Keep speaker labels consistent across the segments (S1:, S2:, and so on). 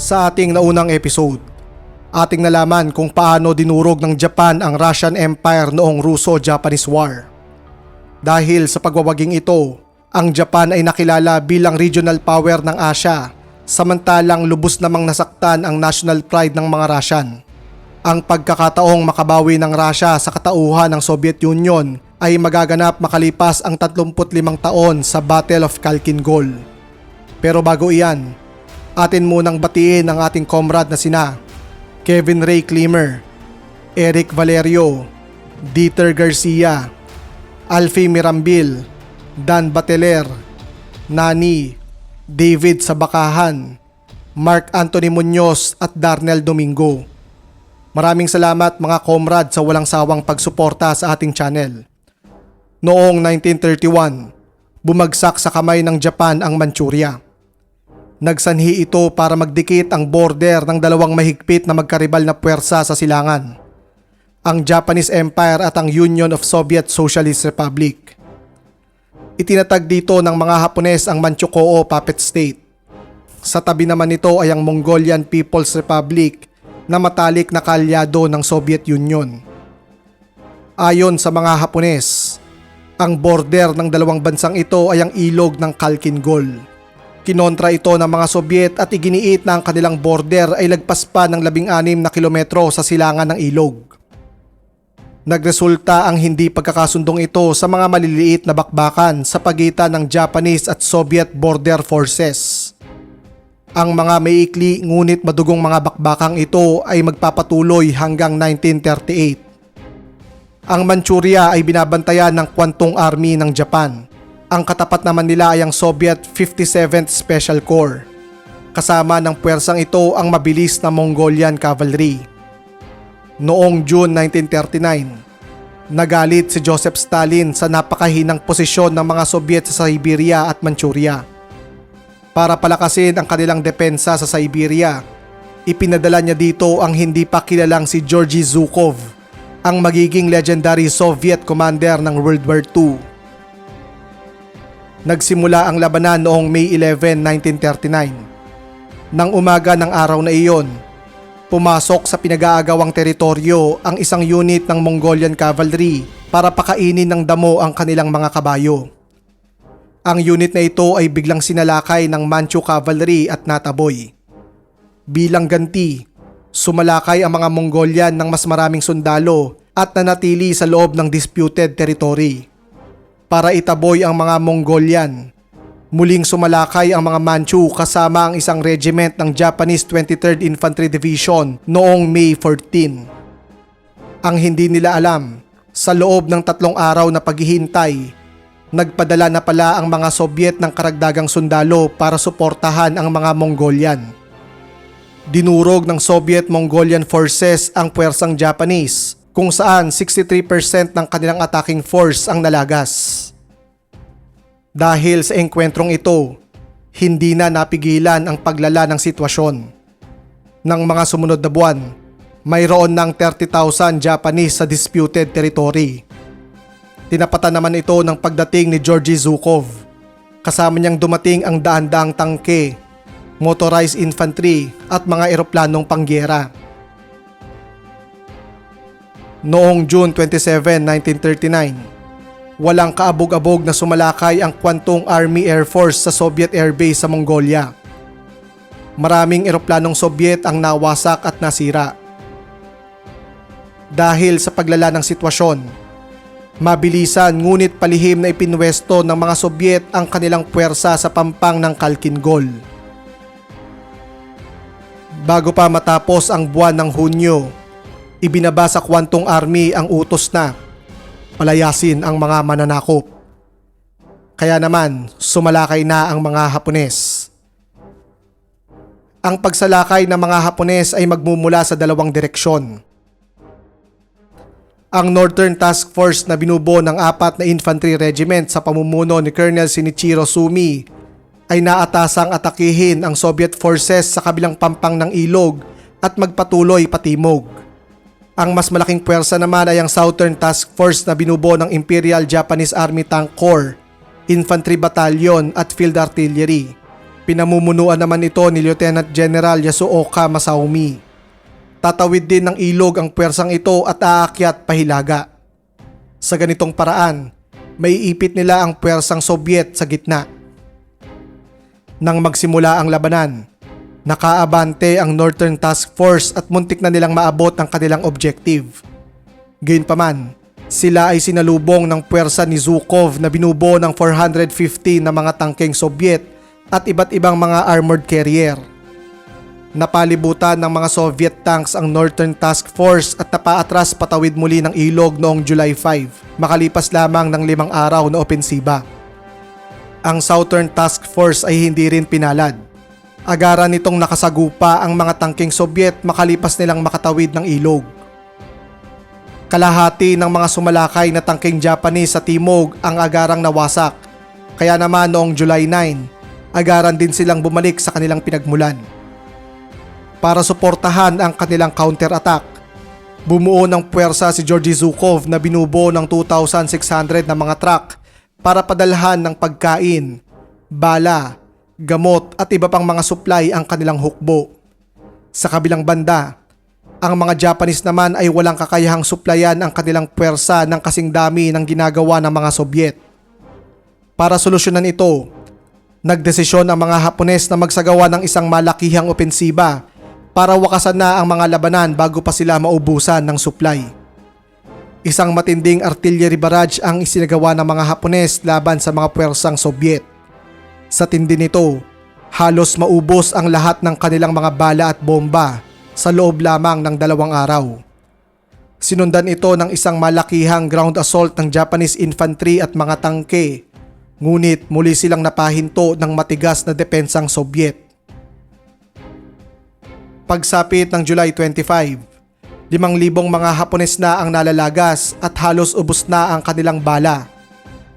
S1: Sa ating naunang episode, ating nalaman kung paano dinurog ng Japan ang Russian Empire noong Russo-Japanese War. Dahil sa pagwawaging ito, ang Japan ay nakilala bilang regional power ng Asia, samantalang lubos namang nasaktan ang national pride ng mga Russian. Ang pagkakataong makabawi ng Russia sa katauhan ng Soviet Union ay magaganap makalipas ang 35 taon sa Battle of Khalkhin Gol. Pero bago iyan, atin munang batiin ang ating comrade na sina Kevin Ray Klimer, Eric Valerio, Dieter Garcia, Alfie Mirambil, Dan Bateler, Nani, David Sabakahan, Mark Anthony Munoz at Darnell Domingo. Maraming salamat mga comrade sa walang sawang pagsuporta sa ating channel. Noong 1931, bumagsak sa kamay ng Japan ang Manchuria. Nagsanhi ito para magdikit ang border ng dalawang mahigpit na magkaribal na puwersa sa silangan. Ang Japanese Empire at ang Union of Soviet Socialist Republic. Itinatag dito ng mga Hapones ang Manchukuo Puppet State. Sa tabi naman nito ay ang Mongolian People's Republic na matalik na kalyado ng Soviet Union. Ayon sa mga Hapones, ang border ng dalawang bansang ito ay ang ilog ng Khalkhin Gol. Kinontra ito ng mga Soviet at iginiit na ang kanilang border ay lagpas pa ng 16 na kilometro sa silangan ng ilog. Nagresulta ang hindi pagkakasundong ito sa mga maliliit na bakbakan sa pagitan ng Japanese at Soviet border forces. Ang mga maikli ngunit madugong mga bakbakang ito ay magpapatuloy hanggang 1938. Ang Manchuria ay binabantayan ng Kwantong Army ng Japan. Ang katapat naman nila ay ang Soviet 57th Special Corps. Kasama ng puwersang ito ang mabilis na Mongolian Cavalry. Noong June 1939, nagalit si Joseph Stalin sa napakahinang posisyon ng mga Soviet sa Siberia at Manchuria. Para palakasin ang kanilang depensa sa Siberia, ipinadala niya dito ang hindi pa kilalang si Georgy Zhukov, ang magiging legendary Soviet commander ng World War II. Nagsimula ang labanan noong May 11, 1939. Nang umaga ng araw na iyon, pumasok sa pinag-aagawang teritoryo ang isang unit ng Mongolian Cavalry para pakainin ng damo ang kanilang mga kabayo. Ang unit na ito ay biglang sinalakay ng Manchu Cavalry at nataboy. Bilang ganti, sumalakay ang mga Mongolian ng mas maraming sundalo at nanatili sa loob ng disputed territory. Para itaboy ang mga Mongolian, muling sumalakay ang mga Manchu kasama ang isang regiment ng Japanese 23rd Infantry Division noong May 14. Ang hindi nila alam, sa loob ng tatlong araw na paghihintay, nagpadala na pala ang mga Soviet ng karagdagang sundalo para suportahan ang mga Mongolian. Dinurog ng Soviet-Mongolian forces ang puwersang Japanese kung saan 63% ng kanilang attacking force ang nalagas. Dahil sa engkwentrong ito, hindi na napigilan ang paglala ng sitwasyon. Nang mga sumunod na buwan, mayroon ng 30,000 Japanese sa disputed territory. Tinapatan naman ito ng pagdating ni Georgy Zhukov. Kasama niyang dumating ang daan-daang tangke, motorized infantry at mga eroplanong pangyera. Noong June 27, 1939, walang kaabog-abog na sumalakay ang Kwantong Army Air Force sa Soviet Air Base sa Mongolia. Maraming eroplanong Soviet ang nawasak at nasira. Dahil sa paglala ng sitwasyon, mabilisan ngunit palihim na ipinwesto ng mga Soviet ang kanilang puwersa sa pampang ng Khalkhin Gol. Bago pa matapos ang buwan ng Hunyo, ibinaba sa Kwantong Army ang utos na palayasin ang mga mananakop. Kaya naman, sumalakay na ang mga Hapones. Ang pagsalakay ng mga Hapones ay magmumula sa dalawang direksyon. Ang Northern Task Force na binubuo ng apat na infantry regiment sa pamumuno ni Colonel Shinichiro Sumi ay naatasang atakihin ang Soviet forces sa kabilang pampang ng ilog at magpatuloy patimog. Ang mas malaking puwersa naman ay ang Southern Task Force na binubuo ng Imperial Japanese Army Tank Corps, Infantry Battalion at Field Artillery. Pinamumunuan naman ito ni Lieutenant General Yasuoka Masaumi. Tatawid din ng ilog ang pwersang ito at aakyat pahilaga. Sa ganitong paraan, may ipit nila ang pwersang Soviet sa gitna. Nang magsimula ang labanan, nakaabante ang Northern Task Force at muntik na nilang maabot ang kanilang objective. Gayunpaman, sila ay sinalubong ng puwersa ni Zhukov na binubuo ng 450 na mga tangkeng Soviet at iba't ibang mga armored carrier. Napalibutan ng mga Soviet tanks ang Northern Task Force at napaatras patawid muli ng ilog noong July 5, makalipas lamang ng limang araw na opensiba. Ang Southern Task Force ay hindi rin pinalad. Agaran nitong nakasagupa ang mga tangking Soviet makalipas nilang makatawid ng ilog. Kalahati ng mga sumalakay na tangking Japanese sa timog ang agarang nawasak. Kaya naman noong July 9, agaran din silang bumalik sa kanilang pinagmulan. Para suportahan ang kanilang counterattack, bumuo ng puwersa si Georgy Zhukov na binubuo ng 2,600 na mga truck para padalhan ng pagkain, bala, gamot at iba pang mga supply ang kanilang hukbo. Sa kabilang banda, ang mga Japanese naman ay walang kakayahang suplayan ang kanilang puwersa ng kasing dami ng ginagawa ng mga Soviet. Para solusyonan ito, nagdesisyon ang mga Hapones na magsagawa ng isang malakihang opensiba para wakasan na ang mga labanan bago pa sila maubusan ng supply. Isang matinding artillery barrage ang isinagawa ng mga Hapones laban sa mga puwersang Soviet. Sa tindi nito, halos maubos ang lahat ng kanilang mga bala at bomba sa loob lamang ng dalawang araw. Sinundan ito ng isang malakihang ground assault ng Japanese infantry at mga tangke, ngunit muli silang napahinto ng matigas na depensang Soviet. Pagsapit ng July 25, limang libong mga Hapones na ang nalalagas at halos ubos na ang kanilang bala.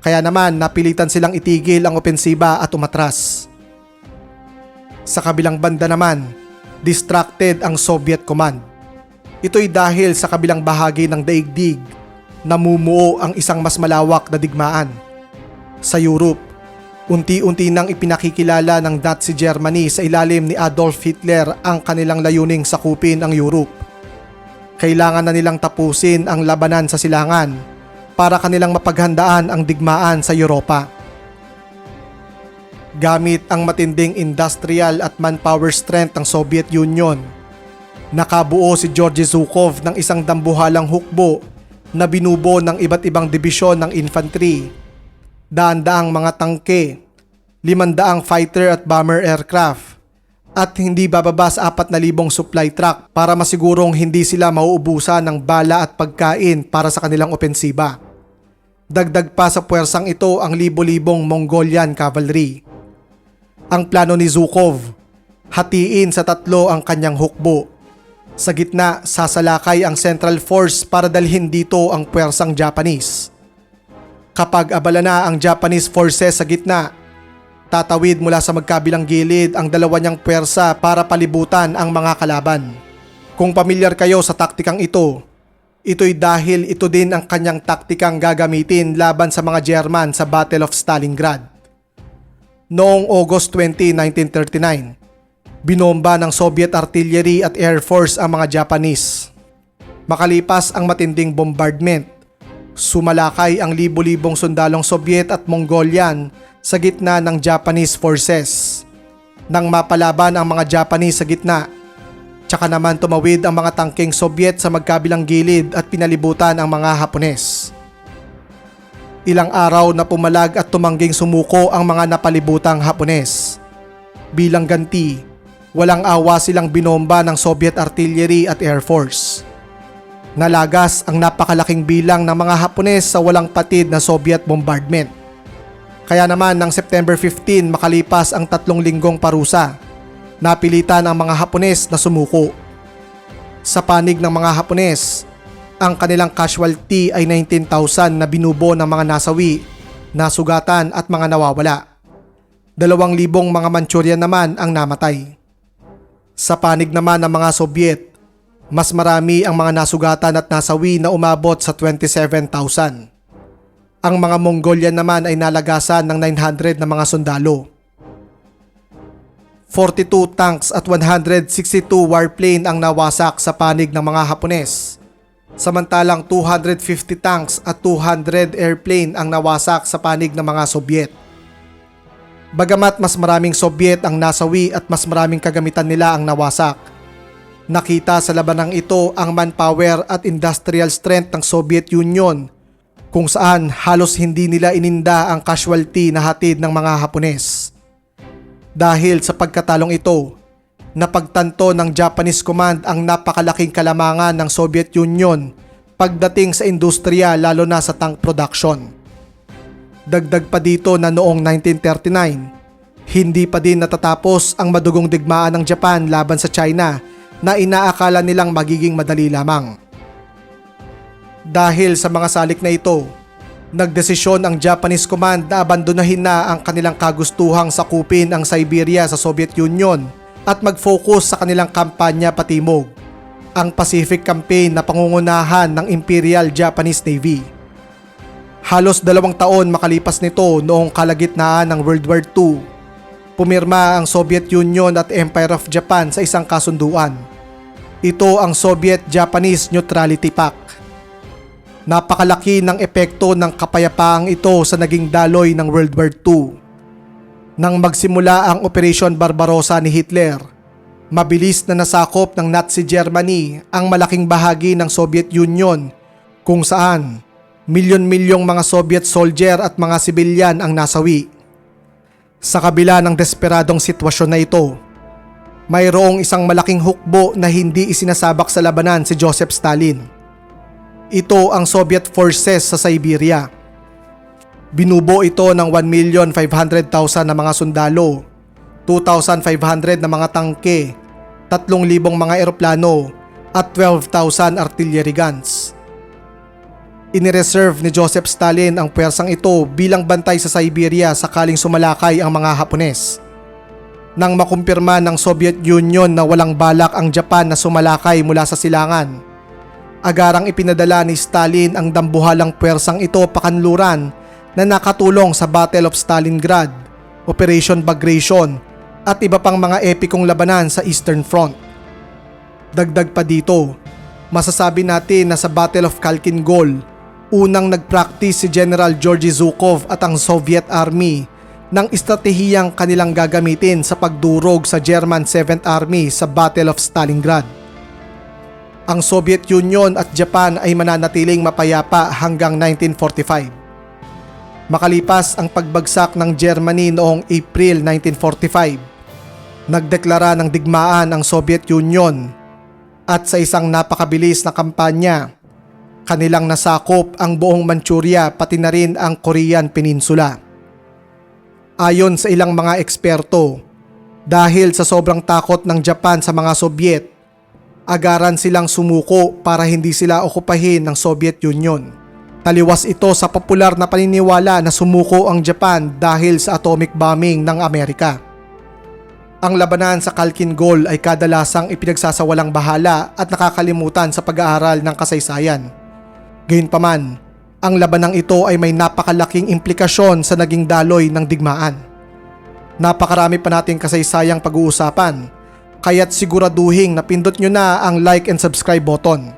S1: Kaya naman napilitan silang itigil ang opensiba at umatras. Sa kabilang banda naman, distracted ang Soviet command. Ito'y dahil sa kabilang bahagi ng daigdig, namumuo ang isang mas malawak na digmaan. Sa Europe, unti-unti nang ipinakikilala ng Nazi Germany sa ilalim ni Adolf Hitler ang kanilang layuning sakupin ang Europe. Kailangan na nilang tapusin ang labanan sa silangan para kanilang mapaghandaan ang digmaan sa Europa. Gamit ang matinding industrial at manpower strength ng Soviet Union, nakabuo si Georgy Zhukov ng isang dambuhalang hukbo na binubo ng iba't ibang dibisyon ng infantry, daan-daang mga tangke, limandaang fighter at bomber aircraft, at hindi bababa sa 4,000 supply truck para masigurong hindi sila mauubusan ng bala at pagkain para sa kanilang opensiba. Dagdag pa sa puwersang ito ang libo-libong Mongolian cavalry. Ang plano ni Zhukov, hatiin sa tatlo ang kanyang hukbo. Sa gitna, sasalakay ang Central Force para dalhin dito ang puwersang Japanese. Kapag abala na ang Japanese forces sa gitna, tatawid mula sa magkabilang gilid ang dalawa niyang puwersa para palibutan ang mga kalaban. Kung pamilyar kayo sa taktikang ito, ito'y dahil ito din ang kanyang taktikang gagamitin laban sa mga German sa Battle of Stalingrad noong August 20, 1939. Binomba ng Soviet artillery at air force ang mga Japanese. Makalipas ang matinding bombardment, sumalakay ang libo-libong sundalong Soviet at Mongolian sa gitna ng Japanese forces. Nang mapalaban ang mga Japanese sa gitna, tsaka naman tumawid ang mga tangking Soviet sa magkabilang gilid at pinalibutan ang mga Hapones. Ilang araw na pumalag at tumangging sumuko ang mga napalibutang Hapones. Bilang ganti, walang awa silang binomba ng Soviet artillery at air force. Nalagas ang napakalaking bilang ng mga Hapones sa walang patid na Soviet bombardment. Kaya naman ng September 15 makalipas ang tatlong linggong parusa, napilitan ang mga Hapones na sumuko. Sa panig ng mga Hapones, ang kanilang casualty ay 19,000 na binubo ng mga nasawi, nasugatan at mga nawawala. Dalawang libong mga Manchurian naman ang namatay. Sa panig naman ng mga Soviet, mas marami ang mga nasugatan at nasawi na umabot sa 27,000. Ang mga Mongolian naman ay nalagasan ng 900 na mga sundalo. 42 tanks at 162 warplane ang nawasak sa panig ng mga Hapones. Samantalang 250 tanks at 200 airplane ang nawasak sa panig ng mga Soviet. Bagamat mas maraming Soviet ang nasawi at mas maraming kagamitan nila ang nawasak, nakita sa labanang ito ang manpower at industrial strength ng Soviet Union kung saan halos hindi nila ininda ang casualty na hatid ng mga Hapones. Dahil sa pagkatalong ito, napagtanto ng Japanese Command ang napakalaking kalamangan ng Soviet Union pagdating sa industriya lalo na sa tank production. Dagdag pa dito na noong 1939, hindi pa din natatapos ang madugong digmaan ng Japan laban sa China na inaakala nilang magiging madali lamang. Dahil sa mga salik na ito, nagdesisyon ang Japanese Command na abandonahin na ang kanilang kagustuhang sakupin ang Siberia sa Soviet Union at mag-focus sa kanilang kampanya patimog, ang Pacific Campaign na pangungunahan ng Imperial Japanese Navy. Halos dalawang taon makalipas nito noong kalagitnaan ng World War II, pumirma ang Soviet Union at Empire of Japan sa isang kasunduan. Ito ang Soviet-Japanese Neutrality Pact. Napakalaki ng epekto ng kapayapaang ito sa naging daloy ng World War II. Nang magsimula ang Operation Barbarossa ni Hitler, mabilis na nasakop ng Nazi Germany ang malaking bahagi ng Soviet Union kung saan milyon-milyong mga Soviet soldier at mga sibilyan ang nasawi. Sa kabila ng desperadong sitwasyon na ito, mayroong isang malaking hukbo na hindi isinasabak sa labanan si Joseph Stalin. Ito ang Soviet forces sa Siberia. Binubo ito ng 1,500,000 na mga sundalo, 2,500 na mga tangke, 3,000 mga eroplano at 12,000 artillery guns. Inireserve ni Joseph Stalin ang pwersang ito bilang bantay sa Siberia sakaling sumalakay ang mga Hapones. Nang makumpirma ng Soviet Union na walang balak ang Japan na sumalakay mula sa silangan, agarang ipinadala ni Stalin ang dambuhalang pwersang ito pakanluran na nakatulong sa Battle of Stalingrad, Operation Bagration at iba pang mga epikong labanan sa Eastern Front. Dagdag pa dito, masasabi natin na sa Battle of Khalkhin Gol, unang nagpractice si General Georgy Zhukov at ang Soviet Army ng estratehiyang kanilang gagamitin sa pagdurog sa German 7th Army sa Battle of Stalingrad. Ang Soviet Union at Japan ay mananatiling mapayapa hanggang 1945. Makalipas ang pagbagsak ng Germany noong April 1945, nagdeklara ng digmaan ang Soviet Union at sa isang napakabilis na kampanya, kanilang nasakop ang buong Manchuria pati na rin ang Korean Peninsula. Ayon sa ilang mga eksperto, dahil sa sobrang takot ng Japan sa mga Soviet, agaran silang sumuko para hindi sila okupahin ng Soviet Union. Taliwas ito sa popular na paniniwala na sumuko ang Japan dahil sa atomic bombing ng Amerika. Ang labanan sa Khalkhin Gol ay kadalasang ipinagsasawalang bahala at nakakalimutan sa pag-aaral ng kasaysayan. Gayunpaman, ang labanang ito ay may napakalaking implikasyon sa naging daloy ng digmaan. Napakarami pa nating kasaysayang pag-uusapan, kaya't siguraduhin na pindot nyo na ang like and subscribe button.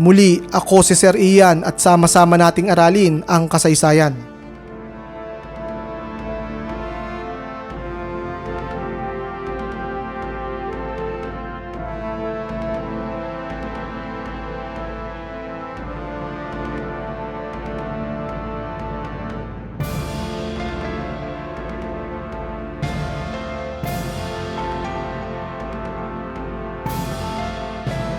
S1: Muli, ako si Sir Ian at sama-sama nating aralin ang kasaysayan.